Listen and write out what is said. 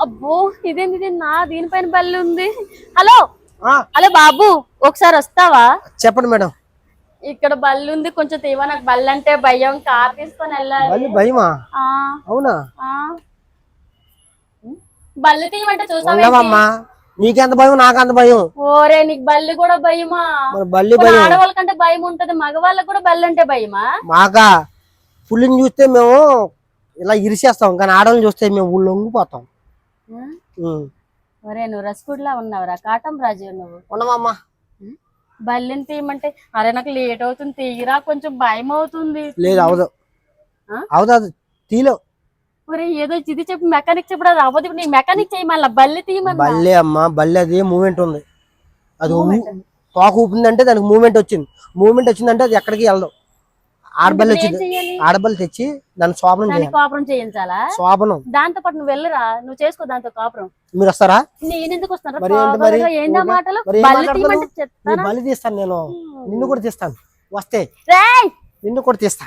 అబ్బో ఇదేంది ఇది నా దీనిపైన బల్లి ఉంది. హలో? హలో బాబు ఒకసారి వస్తావా? చెప్పండి మేడం. ఇక్కడ బల్లి ఉంది కొంచెం తీవా నాకు బల్లి అంటే భయం. కార్ తీసుకొని వెళ్ళాలి. భయమా? అవునా. బల్లి తీయమంటే చూసావా ఉండవమ్మా. నీకెంత భయం నాకంత భయం? ఓరే నీకు బల్లి కూడా భయమా? బల్లి భయం. ఆడవాళ్ళకంటే భయం ఉంటది మగవాళ్ళకి కూడా బల్లి అంటే భయమా? మాకా? పుల్లిని చూస్తే మేము ఇలా ఇరిసేస్తాం కానీ ఆడవాళ్ళని చూస్తే మేము ఊళ్ళో లొంగిపోతాం ఆ? ఉం. ఒరే నువ్వు రసగుడ్లా ఉన్నావురా. కాటం రాజు నువ్వు. ఉండవమ్మా బల్లిని తీయమంటే అరే నాకు లేట్ అవుతుంది తీయరా కొంచెం భయం అవుతుంది. లేదు అవదు? అవదు తీలో ఒరే ఏదో ఇది చెప్పి మెకానిక్ చెప్పడం అది అవ్వదు. నీ మెకానిక్ చేయమల్ల బల్లి తీయమన్నా. బల్లే అమ్మా బల్లి అది మూమెంట్ ఉంది. అది. తోక ఊపిందంటే దానికి మూమెంట్ వచ్చింది. మూమెంట్ వచ్చిందంటే అది ఎక్కడికి వెళ్ళదు. ఆడబల్లి చెయ్యాలి? ఆడబల్లి తెచ్చి దాన్ని శోభనం కాపురం చేయించాలా? శోభనం. దాంతో పాటు నువ్వు వెళ్ళరా? నువ్వు చేసుకో దాంతో కాపురం. మీరు వస్తారా? నేను ఎందుకు వస్తాను? బలి తీస్తాను నేను. నిన్ను కూడా తీస్తాను. వస్తే. నిన్ను కూడా తీస్తా.